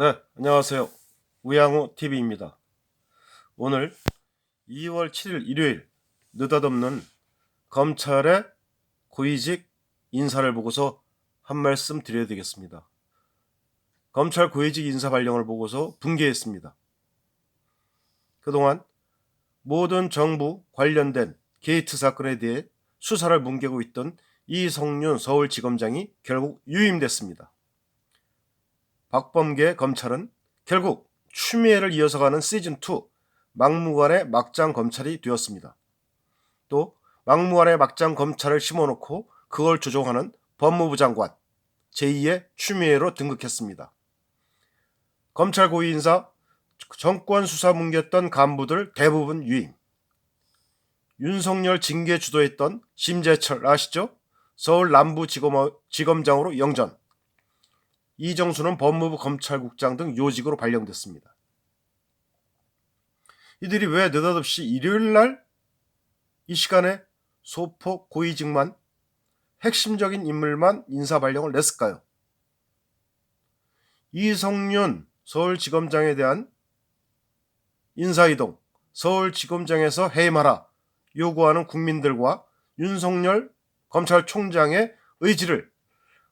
네, 안녕하세요. 우양호 TV입니다. 오늘 2월 7일 일요일 느닷없는 검찰의 고위직 인사를 보고서 한 말씀 드려야 되겠습니다. 검찰 고위직 인사 발령을 보고서 분개했습니다. 그동안 모든 정부 관련된 게이트 사건에 대해 수사를 뭉개고 있던 이성윤 서울지검장이 결국 유임됐습니다. 박범계 검찰은 결국 추미애를 이어서 가는 시즌2 막무가내 막장 검찰이 되었습니다. 또 막무가내 막장 검찰을 심어놓고 그걸 조종하는 법무부 장관 제2의 추미애로 등극했습니다. 검찰 고위 인사 정권 수사 뭉겼던 간부들 대부분 유임. 윤석열 징계 주도했던 심재철 아시죠? 서울 남부지검장으로 영전. 이정수는 법무부 검찰국장 등 요직으로 발령됐습니다. 이들이 왜 느닷없이 일요일 날 이 시간에 소폭 고위직만 핵심적인 인물만 인사 발령을 냈을까요? 이성윤 서울지검장에 대한 인사이동, 서울지검장에서 해임하라 요구하는 국민들과 윤석열 검찰총장의 의지를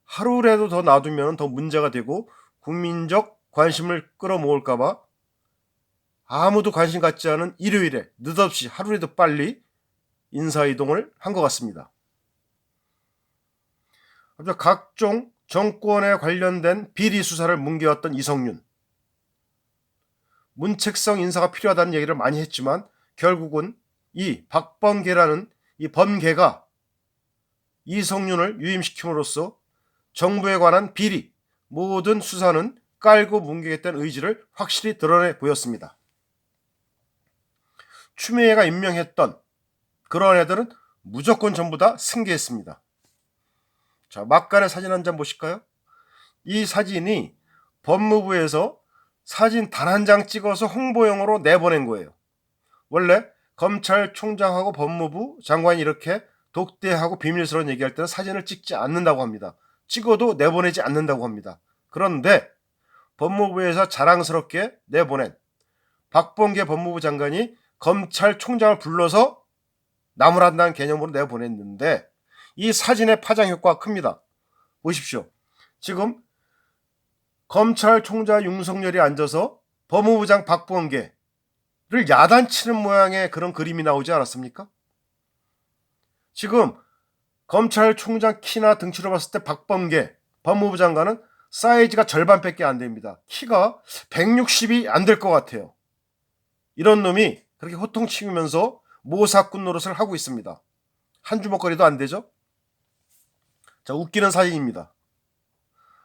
하루라도 더 놔두면 더 문제가 되고 국민적 관심을 끌어모을까봐 아무도 관심 갖지 않은 일요일에 느닷없이 하루라도 빨리 인사이동을 한 것 같습니다. 각종 정권에 관련된 비리 수사를 뭉개왔던 이성윤. 문책성 인사가 필요하다는 얘기를 많이 했지만 결국은 이 박범계라는 이 범계가 이성윤을 유임시킴으로써 정부에 관한 비리, 모든 수사는 깔고 뭉개겠다는 의지를 확실히 드러내 보였습니다. 추미애가 임명했던 그런 애들은 무조건 전부 다 승계했습니다. 자, 막간의 사진 한 장 보실까요? 이 사진이 법무부에서 사진 단 한 장 찍어서 홍보용으로 내보낸 거예요. 원래 검찰총장하고 법무부 장관이 이렇게 독대하고 비밀스러운 얘기할 때는 사진을 찍지 않는다고 합니다. 찍어도 내보내지 않는다고 합니다. 그런데 법무부에서 자랑스럽게 내보낸 박범계 법무부 장관이 검찰총장을 불러서 나무란다는 개념으로 내보냈는데 이 사진의 파장 효과가 큽니다. 보십시오. 지금 검찰총장 윤석열이 앉아서 법무부장 박범계를 야단치는 모양의 그런 그림이 나오지 않았습니까? 지금 검찰총장 키나 등치로 봤을 때 박범계 법무부 장관은 사이즈가 절반밖에 안 됩니다. 키가 160이 안 될 것 같아요. 이런 놈이 그렇게 호통치면서 모사꾼 노릇을 하고 있습니다. 한 주먹거리도 안 되죠? 자, 웃기는 사진입니다.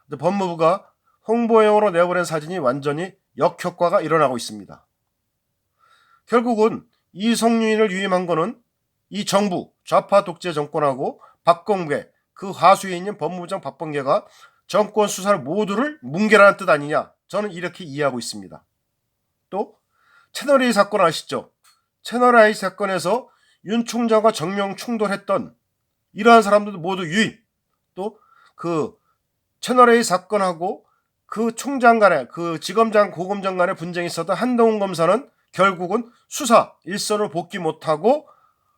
근데 법무부가 홍보용으로 내보낸 사진이 완전히 역효과가 일어나고 있습니다. 결국은 이성윤을 유임한 거는 이 정부 좌파 독재 정권하고 박범계 그 하수에 있는 법무부장 박범계가 정권 수사를 모두를 뭉개라는 뜻 아니냐 저는 이렇게 이해하고 있습니다. 또 채널A 사건 아시죠? 채널A 사건에서 윤 총장과 정명 충돌했던 이러한 사람들도 모두 유임 또그 채널A 사건하고 그 총장 간에 그 지검장 고검장 간에 분쟁이 있었던 한동훈 검사는 결국은 수사 일선을 복귀 못하고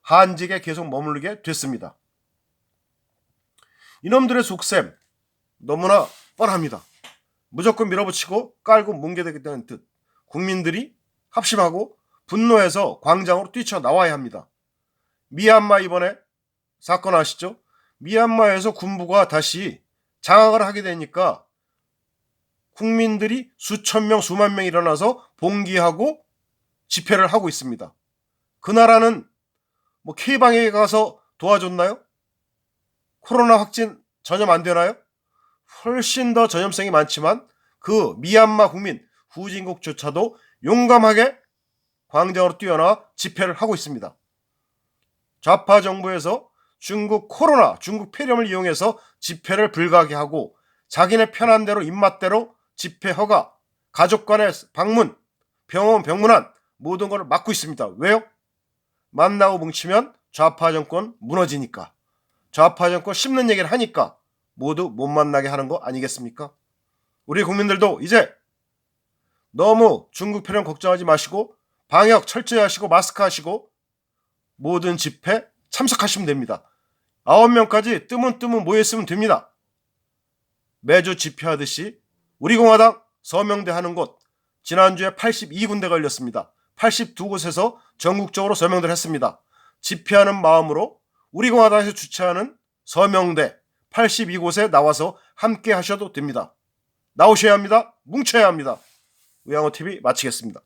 한직에 계속 머무르게 됐습니다. 이놈들의 속셈 너무나 뻔합니다. 무조건 밀어붙이고 깔고 뭉개되겠다는 뜻. 국민들이 합심하고 분노해서 광장으로 뛰쳐나와야 합니다. 미얀마 이번에 사건 아시죠? 미얀마에서 군부가 다시 장악을 하게 되니까 국민들이 수천 명, 수만 명 일어나서 봉기하고 집회를 하고 있습니다. 그 나라는 뭐 K방에 가서 도와줬나요? 코로나 확진 전염 안 되나요? 훨씬 더 전염성이 많지만 그 미얀마 국민 후진국조차도 용감하게 광장으로 뛰어나 집회를 하고 있습니다. 좌파 정부에서 중국 코로나, 중국 폐렴을 이용해서 집회를 불가하게 하고 자기네 편한 대로 입맛대로 집회 허가, 가족 간의 방문, 병원 병문안 모든 것을 막고 있습니다. 왜요? 만나고 뭉치면 좌파 정권 무너지니까. 좌파 정권 씹는 얘기를 하니까 모두 못 만나게 하는 거 아니겠습니까? 우리 국민들도 이제 너무 중국 편령 걱정하지 마시고 방역 철저히 하시고 마스크 하시고 모든 집회 참석하시면 됩니다. 9명까지 뜨문뜨문 모였으면 됩니다. 매주 집회하듯이 우리 공화당 서명대 하는 곳 지난주에 82군데 걸렸습니다. 82곳에서 전국적으로 서명대를 했습니다. 집회하는 마음으로 우리 공화당에서 주최하는 서명대 82곳에 나와서 함께 하셔도 됩니다. 나오셔야 합니다. 뭉쳐야 합니다. 우양호 TV 마치겠습니다.